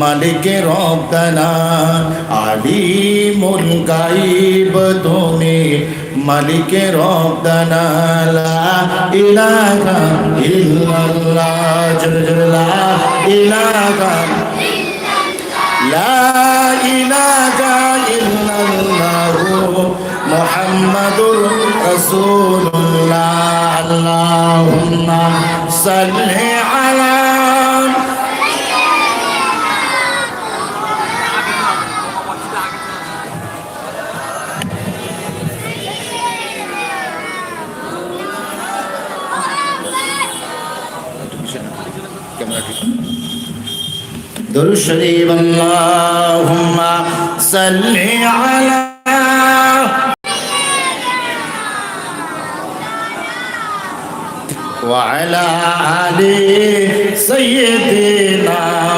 মালিক রব্বানা, আলিমুল গাইব তুমি মালিক রব্বানা, লা ইলাহা ইল্লাল্লাহ। জোরে জোরে, লা ইলাহা লা ইলাহা ইল্লাল্লাহ। মুহাম্মাদুর রাসূলুল্লাহ। আল্লাহুম্মা সাল্লি আলা درود شريف اللهم صل على وعلى آل سيدنا